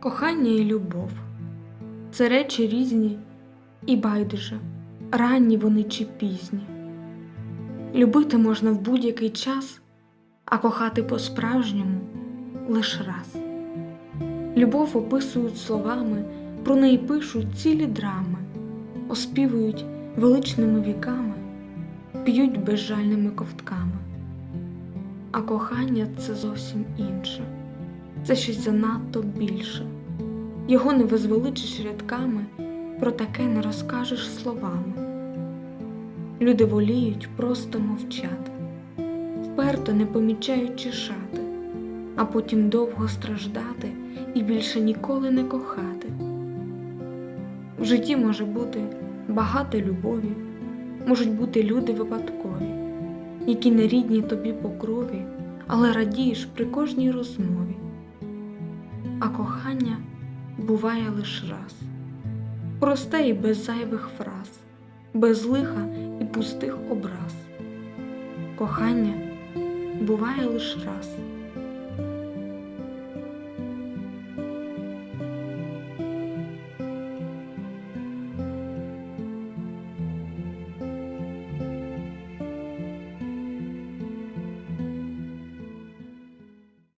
Кохання і любов це речі різні і байдуже, ранні вони чи пізні. Любити можна в будь-який час, а кохати по-справжньому лиш раз. Любов описують словами, про неї пишуть цілі драми, оспівують величними віками, п'ють безжальними ковтками. А кохання це зовсім інше, це щось занадто більше. Його не возвеличиш рядками, про таке не розкажеш словами. Люди воліють просто мовчати, вперто не помічаючи шати, а потім довго страждати і більше ніколи не кохати. В житті може бути багато любові, можуть бути люди випадкові, які не рідні тобі по крові, але радієш при кожній розмові. А кохання буває лиш раз, просте і без зайвих фраз, без лиха і пустих образ. Кохання буває лиш раз.